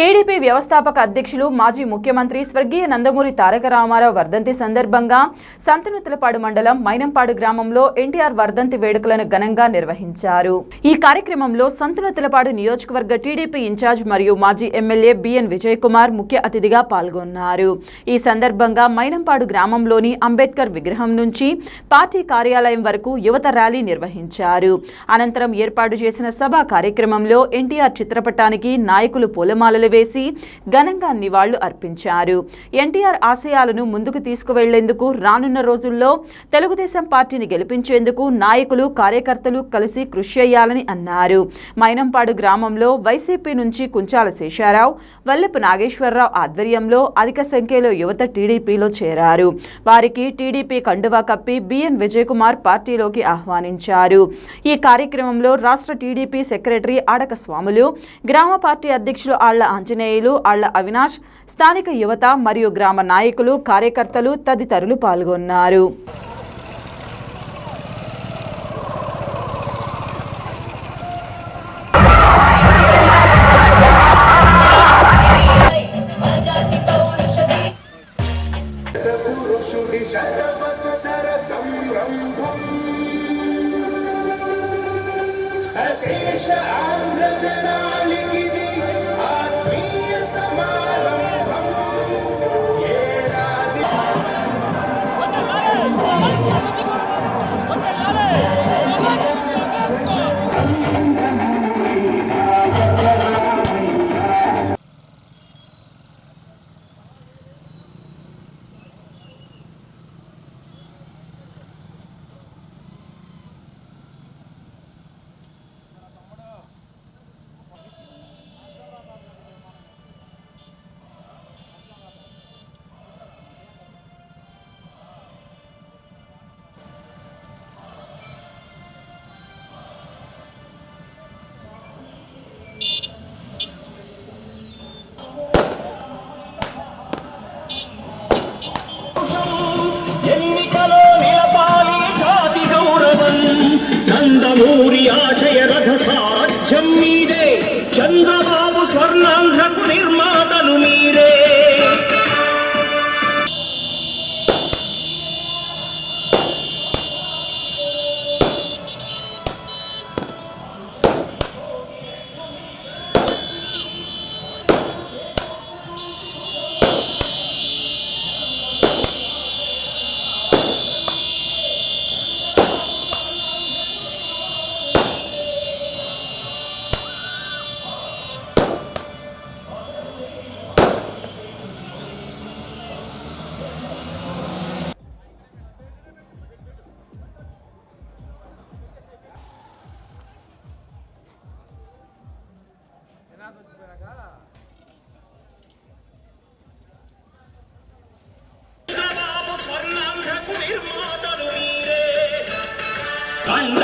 TDP వ్యవస్థాపక అధ్యక్షులు మాజీ ముఖ్యమంత్రి స్వర్గీయ నందమూరి తారక రామారావు వర్ధంతి సందర్భంగా సంతనూతలపాడు మండలం మైనంపాడు గ్రామంలో ఎన్టీఆర్ వర్ధంతి వేడుకలను ఘనంగా నిర్వహించారు. ఈ కార్యక్రమంలో సంతనూతలపాడు నియోజకవర్గ టీడీపీ ఇన్ఛార్జ్ మరియు మాజీ ఎమ్మెల్యే బిఎన్ విజయ్ కుమార్ ముఖ్య అతిథిగా పాల్గొన్నారు. ఈ సందర్భంగా మైనంపాడు గ్రామంలోని అంబేద్కర్ విగ్రహం నుంచి పార్టీ కార్యాలయం వరకు యువత ర్యాలీ నిర్వహించారు. అనంతరం ఏర్పాటు చేసిన సభా కార్యక్రమంలో ఎన్టీఆర్ చిత్రపటానికి నాయకులు పూలమాలలు వేసి ఘనంగా నివాళులు అర్పించారు. ఎన్టీఆర్ ఆశయాలను ముందుకు తీసుకువెళ్ళేందుకు రానున్న రోజుల్లో తెలుగుదేశం పార్టీని గెలిపించేందుకు నాయకులు కార్యకర్తలు కలిసి కృషి చేయాలని అన్నారు. మైనంపాడు గ్రామంలో వైసీపీ నుంచి కుంచాల శేషారావు వల్లెపు నాగేశ్వరరావు ఆధ్వర్యంలో అధిక సంఖ్యలో యువత టీడీపీలో చేరారు. వారికి టీడీపీ కండువా కప్పి బిఎన్ విజయ్ కుమార్ పార్టీలోకి ఆహ్వానించారు. ఈ కార్యక్రమంలో రాష్ట్ర టీడీపీ సెక్రటరీ ఆడక స్వాములు గ్రామ పార్టీ అధ్యక్షులు ఆళ్ళ ఆంజనేయులు అళ్ళ అవినాష్ స్థానిక యువత మరియు గ్రామ నాయకులు కార్యకర్తలు తదితరులు పాల్గొన్నారు.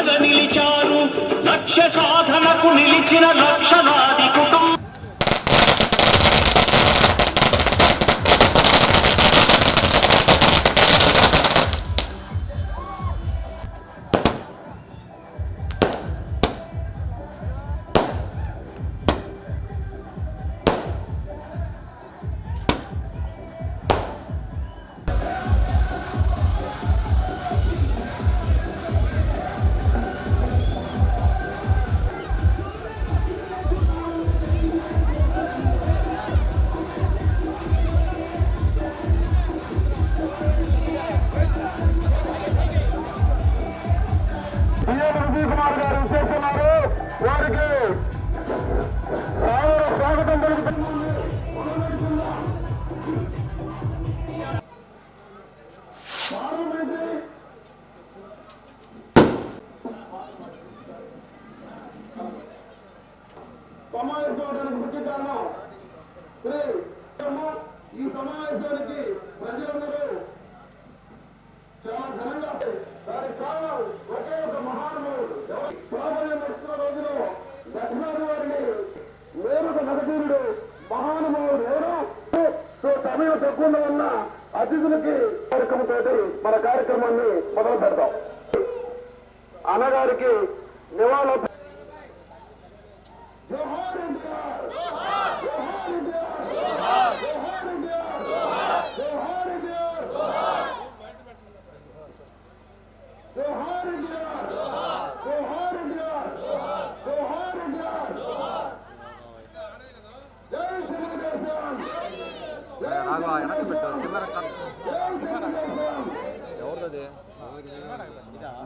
అండగా నిలిచారు. లక్ష్య సాధనకు నిలిచిన లక్షలాది కుటుంబం సవాల్ ఎవరిది?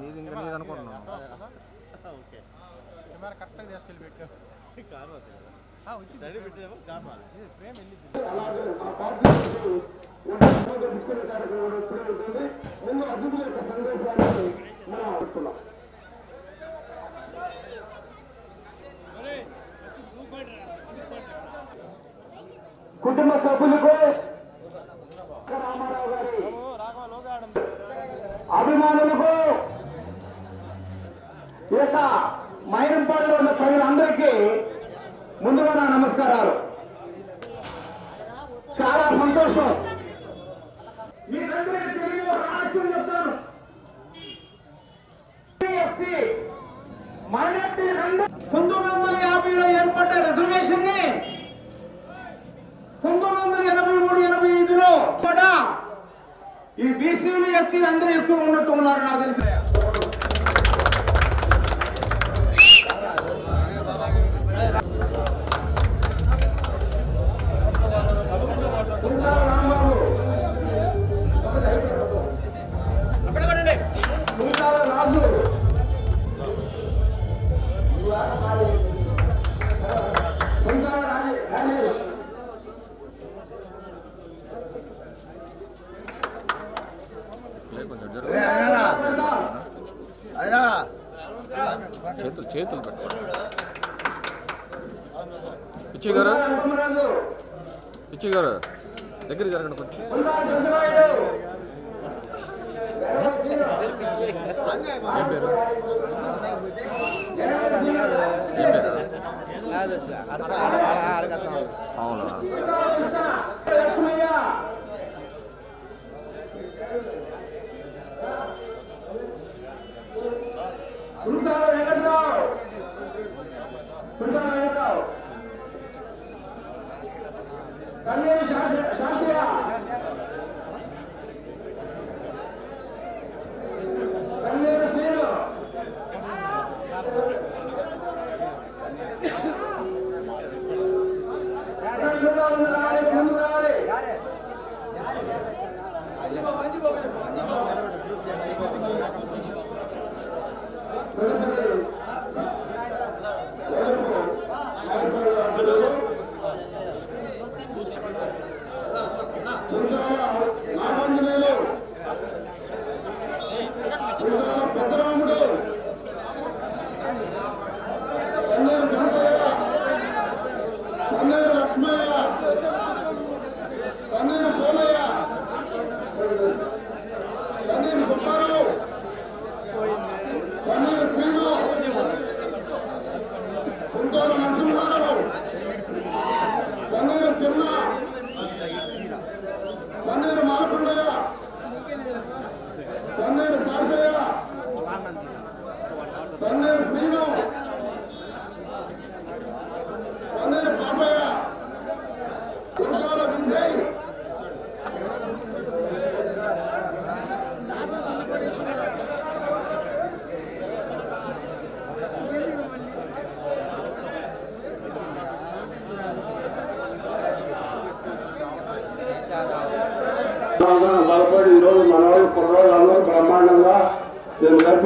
నీది ఇంకా నీదనుకుంటున్నాను ముందు అతిథుల యొక్క సందేశాన్ని మనం పెట్టుకున్నాం కుటుంబ సభ్యులకు రామారావు గారి అభిమానులకు ఈ యొక్క మైనంపాడులో ఉన్న ప్రజలందరికీ ముందుగా నా నమస్కారాలు. చాలా సంతోషం. మీకందరికీ తెలియని రహస్యం చెప్తాను మైనార్టీ పంతొమ్మిది వందల యాభైలో ఏర్పడ్డ రిజర్వేషన్ని పంతొమ్మిది వందల ఎనభై మూడు ఎనభై ఐదులో కూడా ఈ బీసీలు ఎస్సీలు అందరూ ఎక్కువ ఉన్నట్టు ఉన్నారు నాకు తెలిసిన ಉಂಟಾಗಣ అవునా?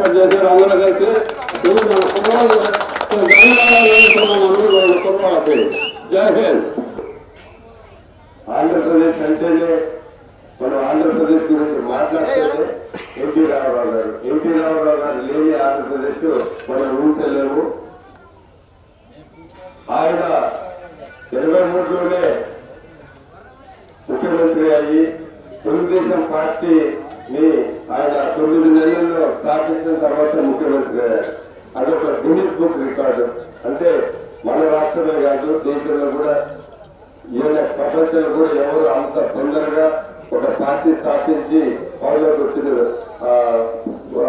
ఏర్పాటు చేశారు. అందరూ కలిసి ఆంధ్రప్రదేశ్ అంటేనే మనం ఆంధ్రప్రదేశ్ గురించి మాట్లాడితే ఎంపీ రామారావు గారు ఎంపీ రామారావు గారు లేని ఆంధ్రప్రదేశ్ మనం ఊహించలేము ఆయన ఇరవై మూడులోనే ముఖ్యమంత్రి అయ్యి తెలుగుదేశం పార్టీ ఆయన తొమ్మిది నెలల్లో స్థాపించిన తర్వాత ముఖ్యమంత్రి అయ్యారు అదొక గిన్నిస్ బుక్ రికార్డు అంటే మన రాష్ట్రమే కాదు దేశంలో కూడా ఈయన ప్రపంచంలో కూడా ఎవరు అంత తొందరగా ఒక పార్టీ స్థాపించి పౌరులకు వచ్చింది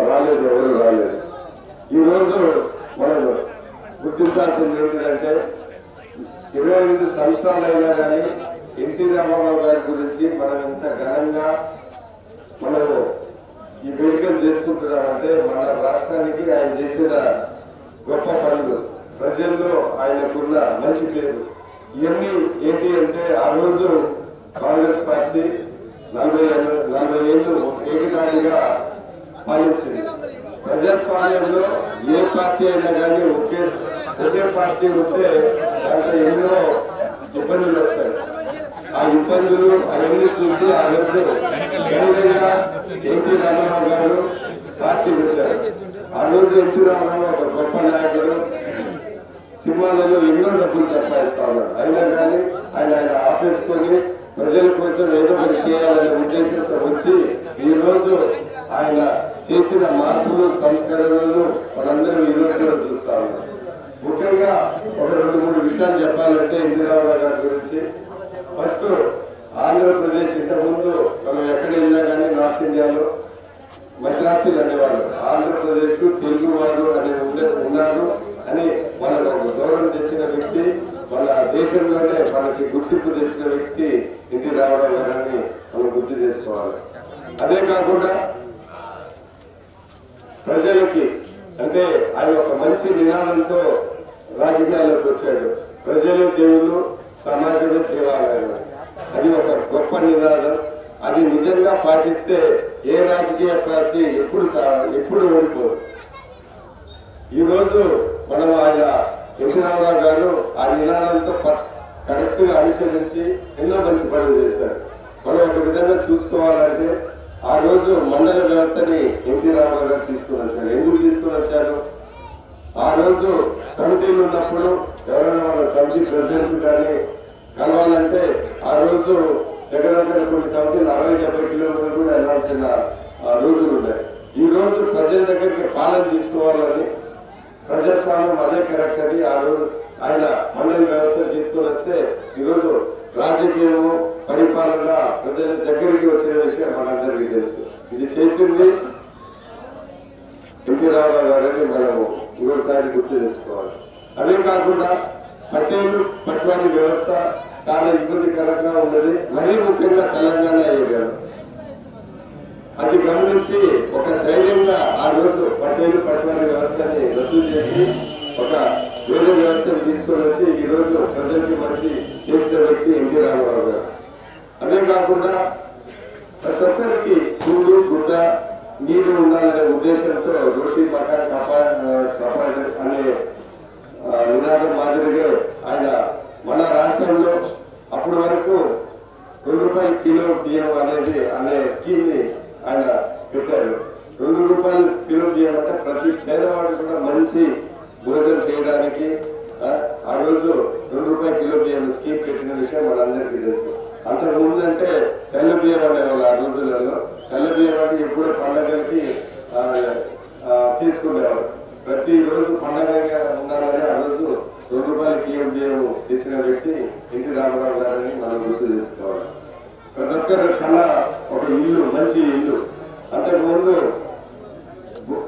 రాలేదు ఎవరు రాలేదు. ఈరోజు మనం గుర్తించాల్సింది ఏంటిదంటే ఇరవై ఎనిమిది సంవత్సరాలైనా కానీ ఎన్టీ రామారావు గారి గురించి మనం ఎంత ఘనంగా మనము ఈ వేడుకలు చేసుకుంటున్నామంటే మన రాష్ట్రానికి ఆయన చేసిన గొప్ప పనులు. ప్రజల్లో ఆయనకున్న మంచి పేరు. ఇవన్నీ ఏంటి అంటే ఆ రోజు కాంగ్రెస్ పార్టీ నలభై ఏళ్ళు నలభై ఏళ్ళు ఏకకాలంగా పాలించింది. ప్రజాస్వామ్యంలో ఏ పార్టీ అయినా కానీ ఒకే ఒకే పార్టీ ఉంటే దాంట్లో ఎన్నో ఇబ్బందులు వస్తాయి. ఆ ఇబ్బందులు అవన్నీ చూసి ఆ రోజు ధైర్యంగా ఎన్టీ రామారావు గారు పార్టీ పెట్టారు. ఆ రోజు ఎన్టీ ఒక గొప్ప నాయకుడు. సినిమాలలో ఎన్నో డబ్బులు సంపాదిస్తాడు. అయినా కానీ ఆయన ఆయన ఆపేసుకొని ప్రజల కోసం ఏదో ఒకటి చేయాలనే ఉద్దేశంతో వచ్చి ఈ రోజు ఆయన చేసిన మార్పులు సంస్కరణలను మనందరం ఈరోజు కూడా చూస్తా ఉన్నాం. ముఖ్యంగా ఒక రెండు మూడు విషయాలు చెప్పాలంటే ఇందిరాబాద్ గారి గురించి. ఫస్ట్ ఆంధ్రప్రదేశ్ ఇంతకుముందు మనం ఎక్కడ వెళ్ళినా కానీ నార్త్ ఇండియాలో మద్రాసీలు అనేవాళ్ళు ఆంధ్రప్రదేశ్ తెలుగు వాళ్ళు అనే ఉండే- ఉన్నారు అని మనకు గౌరవం తెచ్చిన వ్యక్తి మన దేశంలోనే మనకి గుర్తింపు తెచ్చిన వ్యక్తి ఎన్టీ రావడం గారని మనం గుర్తు చేసుకోవాలి. అదే కాకుండా ప్రజలకి అంటే ఆయన ఒక మంచి నినాదంతో రాజకీయాల్లోకి వచ్చాడు. ప్రజలే దేవుడు సమాజమే దేవాలయం. అది ఒక గొప్ప నినాదం. అది నిజంగా పాటిస్తే ఏ రాజకీయ పార్టీ ఎప్పుడు ఎప్పుడు ఓడిపోదు. ఈ రోజు మనం ఆయన ఎన్టీ రామారావు గారు ఆ నినాదంతో కరెక్ట్గా అనుసరించి ఎన్నో మంచి పనులు చేశారు. మనం ఒక విధంగా చూసుకోవాలంటే ఆ రోజు మండల వ్యవస్థని ఎన్టీ రామారావు గారు తీసుకుని వచ్చారు. ఎందుకు తీసుకుని వచ్చారు? ఆ రోజు సమితిలో ఉన్నప్పుడు ఎవరైనా మన సమితి ప్రెసిడెంట్ కానీ కలవాలంటే ఆ రోజు దగ్గర దగ్గర కొన్ని సమితిలు అరవై డెబ్బై కిలోమీటర్లు కూడా వెళ్ళాల్సిన ఆ, రోజులు ఉన్నాయి. ఈ రోజు ప్రజల దగ్గరికి పాలన తీసుకోవాలని ప్రజాస్వామ్యం అదే కరెక్ట్ అని ఆ రోజు ఆయన మండలి వ్యవస్థ తీసుకొని వస్తే ఈరోజు రాజకీయము పరిపాలన ప్రజల దగ్గరికి వచ్చిన విషయం మనందరికీ తెలుసు. ఇది చేసింది ఎన్టీ రామారావు గారిని మనము ఇంకోసారి గుర్తు తెచ్చుకోవాలి. అదే కాకుండా పట్టేలు పట్టుబడి వ్యవస్థ చాలా ఇబ్బందికరంగా ఉన్నది. మరీ ముఖ్యంగా తెలంగాణ ఏరియాలో. అది గమనించి ఒక ధైర్యంగా ఆ రోజు పటేలు పట్టుబడి వ్యవస్థని రద్దు చేసి ఒక వేరే వ్యవస్థను తీసుకొని వచ్చి ఈరోజు రోజు ప్రజలకి మంచి చేసిన వ్యక్తి ఎన్టీ రామారావు గారు. అదే కాకుండా ప్రతి ఒక్కరికి కూడు గుడ్డ నీరు ఉండాలనే ఉద్దేశంతో రోటీ మకాన్ కాపాడ కాపాడ అనే నినాదం మాదిరిగా ఆయన మన రాష్ట్రంలో అప్పటి వరకు రెండు రూపాయల కిలో బియ్యం అనేది అనే స్కీమ్ని ఆయన పెట్టారు. రెండు రూపాయల కిలో బియ్యం అంటే ప్రతి పేదవాడు కూడా మంచి భోజనం చేయడానికి ఆ, రోజు రెండు రూపాయల కిలో బియ్యం స్కీమ్ పెట్టిన విషయం మనందరికీ తెలుసు. అంతకుముందు అంటే తెల్ల బియ్యం అనేవాళ్ళు ఆ రోజులలో. తెల్ల బియ్యం అంటే ఎప్పుడో పండగలకి ఆ, ఆ, ప్రతి రోజు పండగగా ఉండాలని ఆ రోజు వెయ్యి రూపాయల కిలో బియ్యం తెచ్చిన వ్యక్తి ఎన్టీ రామారావు గారని మనం గుర్తు చేసుకోవాలి. ప్రతి ఒక్కరి కళ ఒక ఇల్లు మంచి ఇల్లు. అంతకుముందు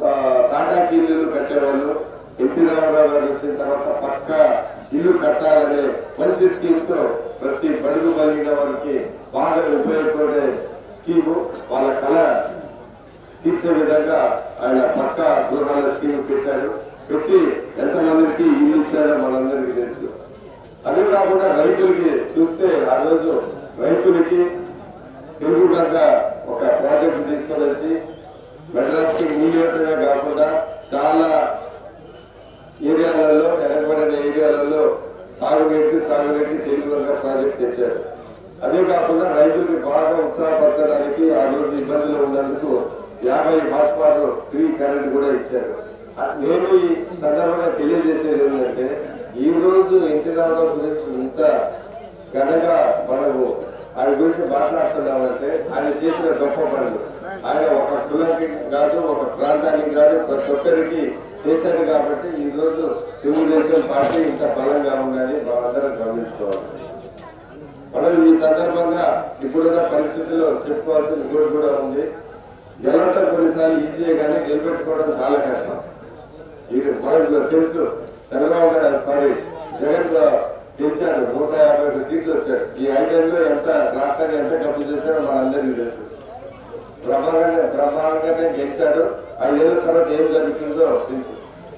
ఆ, టాటాకి ఇల్లు కట్టేవాళ్ళు. ఎన్టీ రామారావు గారు వచ్చిన తర్వాత పక్క ఇల్లు కట్టాలనే మంచి స్కీమ్తో ప్రతి బడుగు బలిగిన వారికి బాగా ఉపయోగపడే స్కీము వాళ్ళ కళ తీర్చే విధంగా ఆయన పక్క గృహాల స్కీమ్ పెట్టారు. పెట్టి ఎంతమందికి ఇల్లు ఇచ్చారో మనందరికీ తెలుసు. అదే కాకుండా రైతులకి చూస్తే ఆ రోజు రైతులకి తెలుగు ఒక ప్రాజెక్ట్ తీసుకొని వచ్చి మెడ్రాస్కి నీళ్ళటమే కాకుండా చాలా ఏరియాలలో వెనకబడిన ఏరియాలలో తాగునీటికి సాగునీటికి తెలుగు గంగ ప్రాజెక్ట్ తెచ్చారు. అదే కాకుండా రైతులకు బాగా ఉత్సాహపరచడానికి ఆ రోజు ఇబ్బందులు ఉన్నందుకు యాభై హాస్పాటల్ ఫ్రీ కరెంట్ కూడా ఇచ్చారు. నేను ఈ సందర్భంగా తెలియజేసేది ఏంటంటే ఈ రోజు ఎన్టీ రామారావు గురించి ఇంత ఘనంగా మనము ఆయన గురించి మాట్లాడుతున్నామంటే ఆయన చేసిన గొప్ప పనులు. ఆయన ఒక కులానికి కాదు ఒక ప్రాంతానికి కాదు ప్రతి ఒక్కరికి చేశారు కాబట్టి ఈ రోజు తెలుగుదేశం పార్టీ ఇంత బలంగా ఉందని మనందరం గమనించుకోవాలి. మనం ఈ సందర్భంగా ఇప్పుడున్న పరిస్థితుల్లో చెప్పుకోవాల్సిన గోడు కూడా ఉంది. గెలవటం కొన్నిసార్లు ఈజీయే కానీ గెలిపెట్టుకోవడం చాలా కష్టం. మనకు తెలుసు. చంద్రబాబు గారు సారీ. జగన్ గెలిచాడు. నూట యాభై ఒక సీట్లు వచ్చాడు ఈ ఐదేళ్ళు ఎంత రాష్ట్రాన్ని ఎంత డబ్బు చేశాడో మనందరికీ తెలుసు. బ్రహ్మాండంగా బ్రహ్మాండంగానే గెలిచాడు. ఐదేళ్ళ తర్వాత ఏం జరుగుతుందో తెలుసు.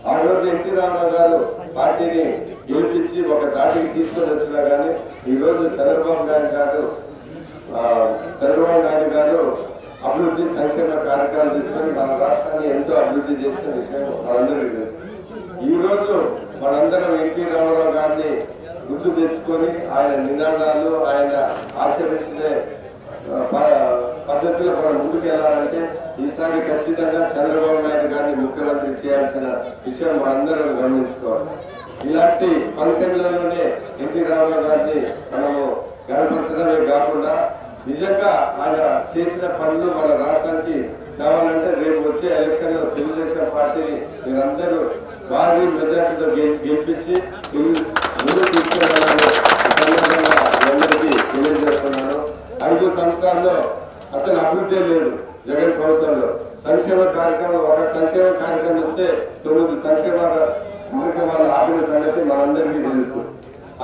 ఆ రోజు ఎన్టీ రామారావు గారు పార్టీని గెలిపించి ఒక దాటికి తీసుకొని వచ్చినా కానీ ఈ రోజు చంద్రబాబు నాయుడు గారు ఆ, చంద్రబాబు నాయుడు గారు అభివృద్ధి సంక్షేమ కార్యక్రమాలు తీసుకొని మన రాష్ట్రాన్ని ఎంతో అభివృద్ధి చేసిన విషయం మనందరికీ తెలుసు. ఈ రోజు మనందరం ఎన్టీ రామారావు గారిని గుర్తు తెచ్చుకొని ఆయన నినాదాలు ఆయన ఆచరించిన పద్ధతిలో మనం ముందుకెళ్ళాలంటే ఈసారి ఖచ్చితంగా చంద్రబాబు నాయుడు గారిని ముఖ్యమంత్రి చేయాల్సిన విషయం మనందరం గమనించుకోవాలి. ఇలాంటి ఫంక్షన్లలోనే ఎన్టీ రామారావు గారిని మనము గణపరచడమే కాకుండా నిజంగా ఆయన చేసిన పనులు మన రాష్ట్రానికి కావాలంటే రేపు వచ్చే ఎలక్షన్లో తెలుగుదేశం పార్టీని మీరందరూ భారీ మెజార్టీతో గెలిపించి తెలుగు ముందుకు అందరికీ తెలియజేస్తున్నాను. ఐదు సంవత్సరాల్లో అసలు అభివృద్ధి లేదు జగన్ ప్రభుత్వంలో. సంక్షేమ కార్యక్రమం ఒక సంక్షేమ కార్యక్రమం ఇస్తే తొమ్మిది సంక్షేమ కార్యక్రమాలు ఆపిన సంగతి మనందరికీ తెలుసు.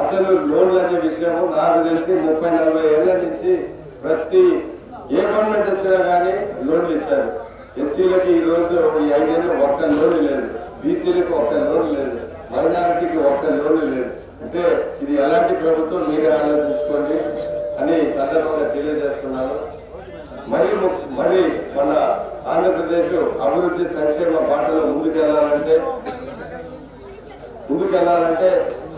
అసలు లోన్లు అనే విషయము నాకు తెలిసి ముప్పై నలభై ఏళ్ళ నుంచి ప్రతి ఏ గవర్నమెంట్ వచ్చినా కానీ లోన్లు ఇచ్చారు. ఎస్సీలకి ఈ రోజు ఈ ఐదేళ్ళు ఒక్క లోన్ లేదు. బీసీలకు ఒక్క లోన్ లేదు. మైనారిటీకి ఒక్క లోన్ లేదు. అంటే ఇది ఎలాంటి ప్రభుత్వం మీరే ఆలోచించుకోండి అని సందర్భంగా తెలియజేస్తున్నాను మరి మరి మన ఆంధ్రప్రదేశ్ అభివృద్ధి సంక్షేమ బాటలో ముందుకెళ్ళాలంటే ముందుకెళ్ళాలంటే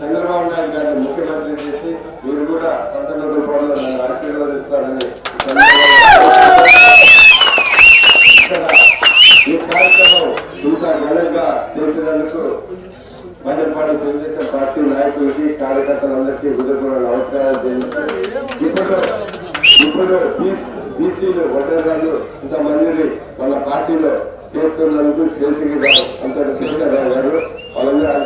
చంద్రబాబు నాయుడు గారిని ముఖ్యమంత్రి చేసి మీరు కూడా సంతన రూపంలో నన్ను ఆశీర్వదిస్తారని ఈ కార్యక్రమం ఇంత ఘనంగా చేసినందుకు మైనపాటి తెలుగుదేశం పార్టీ నాయకులకి కార్యకర్తలందరికీ హృదయపూర్వక నమస్కారాలు తెలియజేస్తూ ఇప్పుడు ఇప్పుడు బీసీలు ఒడ్డగాళ్ళు ఇంతమందిని వాళ్ళ పార్టీలో చేస్తున్నందుకు శేషగిరి గారు అంతటి శేషగిరి గారు వాళ్ళందరూ